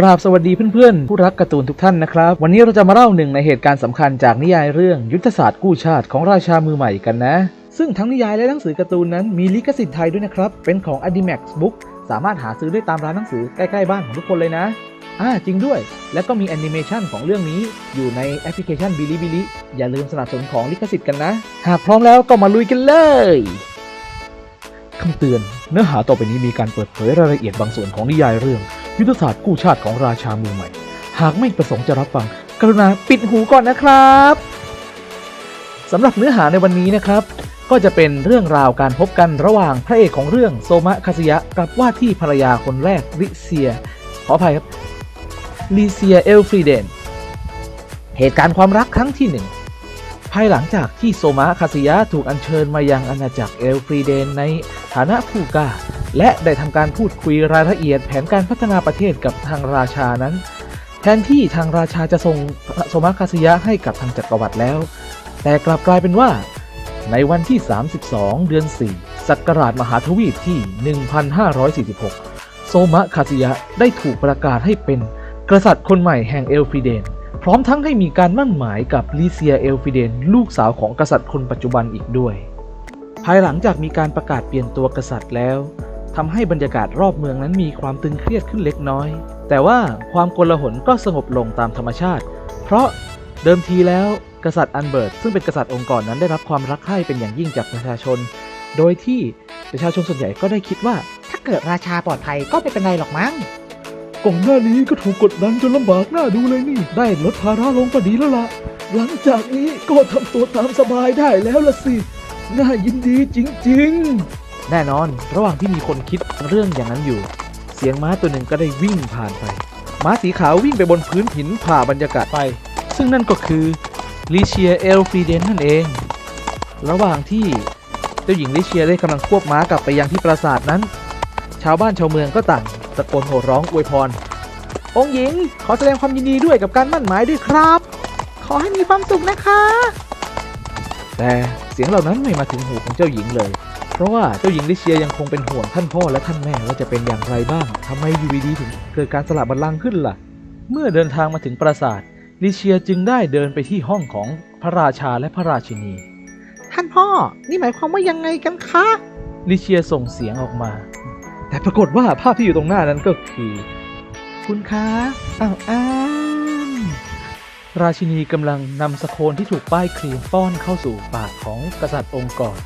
กราบสวัสดีเพื่อนๆ ผู้รักการ์ตูนทุกท่านนะครับ วันนี้เราจะมาเล่าหนึ่งในเหตุการณ์สำคัญจากนิยายเรื่องยุทธศาสตร์กู้ชาติของราชามือใหม่กันนะ ซึ่งทั้งนิยายและหนังสือการ์ตูนนั้นมีลิขสิทธิ์ไทยด้วยนะครับ เป็นของ Adimax Book สามารถหาซื้อได้ตามร้านหนังสือใกล้ๆบ้านของทุกคนเลยนะอ่าจริงด้วย แล้วก็มีแอนิเมชันของเรื่องนี้อยู่ในแอปพลิเคชันบิลิบิลิอย่าลืมสนับสนุนของลิขสิทธิ์กันนะ หากพร้อมแล้วก็มาลุยกันเลยคำเตือน เนื้อหาต่อไปนี้มีการเปิดเผยรายละเอียดบางส่วนของนิยายเรื่อง ยุทธศาสตร์กู้ชาติของราชามือใหม่ หากไม่ประสงค์จะรับฟัง กรุณาปิดหูก่อนนะครับสำหรับเนื้อหาในวันนี้นะครับ ก็จะเป็นเรื่องราวการพบกันระหว่างพระเอกของเรื่องโซมะคาสยะกับว่าที่ภรรยาคนแรกลิเซีย ขออภัยครับลิเซียเอลฟรีเดนเหตุการณ์ความรักครั้งที่หนึ่งภายหลังจากที่โซมะคาสยะถูกอัญเชิญมายังอาณาจักรเอลฟรีเดนในฐานะผู้กล้า และได้ทำการพูดคุยรายละเอียดแผนการพัฒนาประเทศกับทางราชานั้น แทนที่ทางราชาจะส่งโซมะคาสยะให้กับทางจักรวรรดิแล้ว แต่กลับกลายเป็นว่า ในวันที่ 32 เดือน 4 ศักราชมหาทวีปที่ 1546 โซมะคาสยะได้ถูกประกาศให้เป็นกษัตริย์คนใหม่แห่งเอลฟิเดน พร้อมทั้งให้มีการมั่นหมายกับลีเซียเอลฟิเดน ลูกสาวของกษัตริย์คนปัจจุบันอีกด้วย ภายหลังจากมีการประกาศเปลี่ยนตัวกษัตริย์แล้ว ทำให้บรรยากาศรอบเมืองนั้นมีความตึงเครียดขึ้นเล็กน้อย แต่ว่าความโกลาหลก็สงบลงตามธรรมชาติ เพราะเดิมทีแล้วกษัตริย์อันเบิร์ตซึ่งเป็นกษัตริย์องค์กรนั้นได้รับความรักใคร่เป็นอย่างยิ่งจากประชาชน โดยที่ประชาชนส่วนใหญ่ก็ได้คิดว่า ถ้าเกิดราชาปลอดภัยก็ไม่เป็นไรหรอกมั้งก่อนหน้านี้ก็ถูกกดดันจนลำบากหน้าดูเลยนี่ ได้ลดภาระลงก็ดีแล้วละ่ะ หลังจากนี้ก็ทำตัวตามสบายได้แล้วละสิ น่ายินดีจริง ๆ แน่นอน ระหว่างที่มีคนคิดเรื่องอย่างนั้นอยู่ เสียงม้าตัวหนึ่งก็ได้วิ่งผ่านไป ม้าสีขาววิ่งไปบนพื้นหินผ่าบรรยากาศไป ซึ่งนั่นก็คือลิเชียเอลฟรีเดนนั่นเอง ระหว่างที่เจ้าหญิงลิเชียได้กำลังควบม้ากลับไปยังที่ปราสาทนั้น ชาวบ้านชาวเมืองก็ต่างตะโกนโห่ร้องอวยพร องค์หญิงขอแสดงความยินดีด้วยกับการมั่นหมายด้วยครับ ขอให้มีความสุขนะคะ แต่เสียงเหล่านั้นไม่มาถึงหูของเจ้าหญิงเลย เพราะว่าเจ้าหญิงลิเชียยังคงเป็นห่วงท่านพ่อและท่านแม่ว่าจะเป็นอย่างไรบ้างทำไมอยู่ดีๆถึงเกิดการสลับบัลลังก์ขึ้นล่ะ เมื่อเดินทางมาถึงปราสาทลิเชียจึงได้เดินไปที่ห้องของพระราชาและพระราชินี ท่านพ่อ นี่หมายความว่ายังไงกันคะ ลิเชียส่งเสียงออกมา แต่ปรากฏว่าภาพที่อยู่ตรงหน้านั้นก็คือ คุณคะอ้าวอ้าวราชินีกำลังนำสโคนที่ถูกป้ายครีมป้อนเข้าสู่ปากของกษัตริย์องค์กร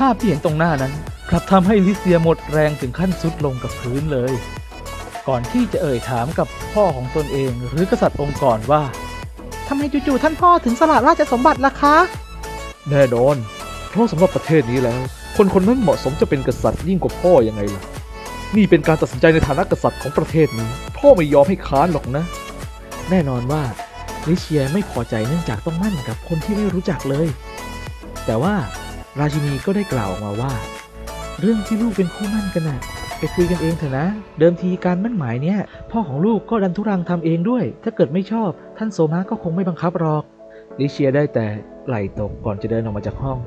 ภาพที่เห็นตรงหน้านั้นกลับทำให้ลิเซียหมดแรงถึงขั้นซุดลงกับพื้นเลย ก่อนที่จะเอ่ยถามกับพ่อของตนเองหรือกษัตริย์องค์กรว่าทำไมจู่ๆท่านพ่อถึงสละราชสมบัติล่ะคะ แน่นอน เพราะสำหรับประเทศนี้แล้ว คนคนนั้นเหมาะสมจะเป็นกษัตริย์ยิ่งกว่าพ่อยังไงล่ะ นี่เป็นการตัดสินใจในฐานะกษัตริย์ของประเทศนี้ พ่อไม่ยอมให้ค้านหรอกนะ แน่นอนว่าลิเชียไม่พอใจเนื่องจากต้องมั่นกับคนที่ไม่รู้จักเลย แต่ว่า ราชินีก็ได้กล่าวออกมาว่า เรื่องที่ลูกเป็นคู่มั่นกันน่ะไปคุยกันเองเถอะนะ เดิมทีการมั่นหมายเนี่ย พ่อของลูกก็ดันทุรังทำเองด้วย ถ้าเกิดไม่ชอบ ท่านโซมาก็คงไม่บังคับหรอก ลิเชียได้แต่ไหลตกก่อนจะเดินออกมาจากห้อง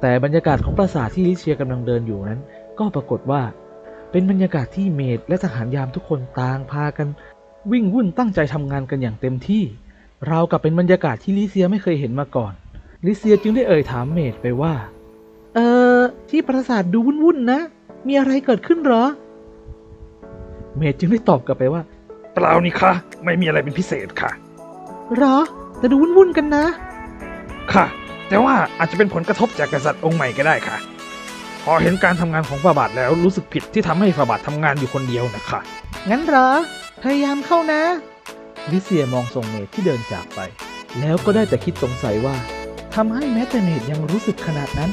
แต่บรรยากาศของปราสาทที่ลิเชียกำลังเดินอยู่นั้น ก็ปรากฏว่า เป็นบรรยากาศที่เมดและทหารยามทุกคนต่างพากัน วิ่งวุ่นตั้งใจทำงานกันอย่างเต็มที่ ราวกับเป็นบรรยากาศที่ลิเซียไม่เคยเห็นมาก่อน ลิเซียจึงได้เอ่ยถามเมดไปว่า เออที่ปราสาทดูวุ่นๆนะ มีอะไรเกิดขึ้นเหรอ เมดจึงได้ตอบกลับไปว่า เปล่านี่ค่ะ ไม่มีอะไรเป็นพิเศษค่ะเหรอ แต่ดูวุ่นๆกันนะ ค่ะ แต่ว่าอาจจะเป็นผลกระทบจากกษัตริย์องค์ใหม่ก็ได้ค่ะ พอเห็นการทำงานของฝ่าบาทแล้วรู้สึกผิดที่ทำให้ฝ่าบาททำงานอยู่คนเดียวนะคะ งั้นเหรอ พยายามเข้านะ ลิเซียมองส่งเมดที่เดินจากไป แล้วก็ได้แต่คิดสงสัยว่า ทำให้แม้แต่เมดยังรู้สึกขนาดนั้น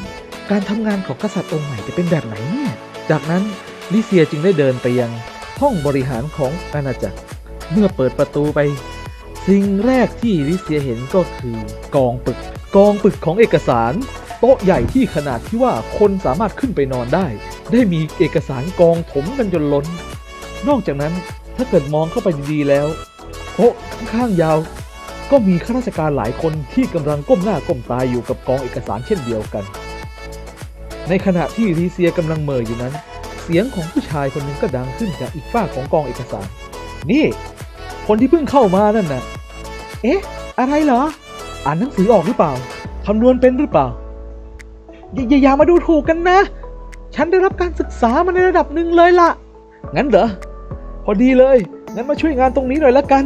การทำงานของกษัตริย์องค์ใหม่จะเป็นแบบไหนเนี่ย จากนั้นลิเซียจึงได้เดินไปยังห้องบริหารของอาณาจักร เมื่อเปิดประตูไป สิ่งแรกที่ลิเซียเห็นก็คือกองปึก กองปึกของเอกสาร โต๊ะใหญ่ที่ขนาดที่ว่าคนสามารถขึ้นไปนอนได้ ได้มีเอกสารกองถมกันจนล้น นอกจากนั้นถ้าเกิดมองเข้าไปดีๆแล้วโต๊ะข้างๆยาว ก็มีข้าราชการหลายคนที่กำลังก้มหน้าก้มตาอยู่กับกองเอกสารเช่นเดียวกัน ในขณะที่ลีเซียกำลังเม่ออยู่นั้น เสียงของผู้ชายคนหนึ่งก็ดังขึ้นจากอีกฝ้าของกองเอกสาร นี่ คนที่เพิ่งเข้ามานั่นน่ะเอ๊ะ อะไรเหรอ อ่านหนังสือออกหรือเปล่าคำนวณเป็นหรือเปล่าอย่าอย่า อย่ามาดูถูกกันนะ ฉันได้รับการศึกษามาในระดับหนึ่งเลยล่ะ งั้นเหรอ พอดีเลย งั้นมาช่วยงานตรงนี้หน่อยละกัน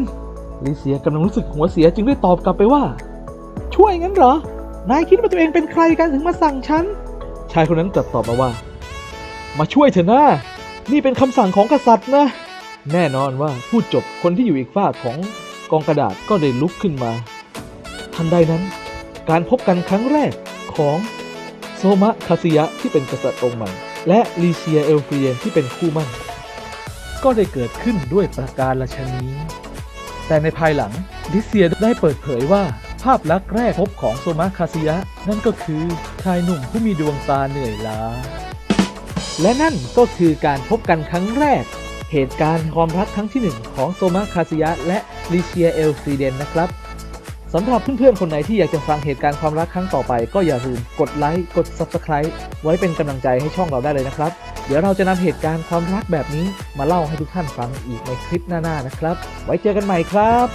ลิเซียกำลังรู้สึกหัวเสียจึงได้ตอบกลับไปว่า ช่วยงั้นเหรอ นายคิดว่าตัวเองเป็นใครกันถึงมาสั่งฉัน ชายคนนั้นกลับตอบมาว่า มาช่วยเถอะนะนี่เป็นคำสั่งของกษัตริย์นะ แน่นอนว่าพูดจบคนที่อยู่อีกฝากของกองกระดาษก็ได้ลุกขึ้นมา ทันใดนั้น การพบกันครั้งแรกของโซมะคาซิยะที่เป็นกษัตริย์องค์ใหม่และลีเซียเอลเฟรียที่เป็นคู่มั่นก็ได้เกิดขึ้นด้วยประการละชนี้ แต่ในภายหลังลิเซียได้เปิดเผยว่าภาพลักษณ์แรกพบของโซมะคาซิยะ นั่นก็คือชายหนุ่มผู้มีดวงตาเหนื่อยล้า และนั่นก็คือการพบกันครั้งแรก เหตุการณ์ความรักครั้งที่หนึ่งของโซมะคาซิยะ และลิเซียเอลฟรีเดนนะครับสำหรับเพื่อนๆ คนไหนที่อยากจะฟังเหตุการณ์ความรักครั้งต่อไป ก็อย่าลืมกดไลค์ กด Subscribe ไว้เป็นกำลังใจให้ช่องเราได้เลยนะครับ เดี๋ยวเราจะนำเหตุการณ์ความรักแบบนี้มาเล่าให้ทุกท่านฟังอีกในคลิปหน้าๆนะครับ ไว้เจอกันใหม่ครับ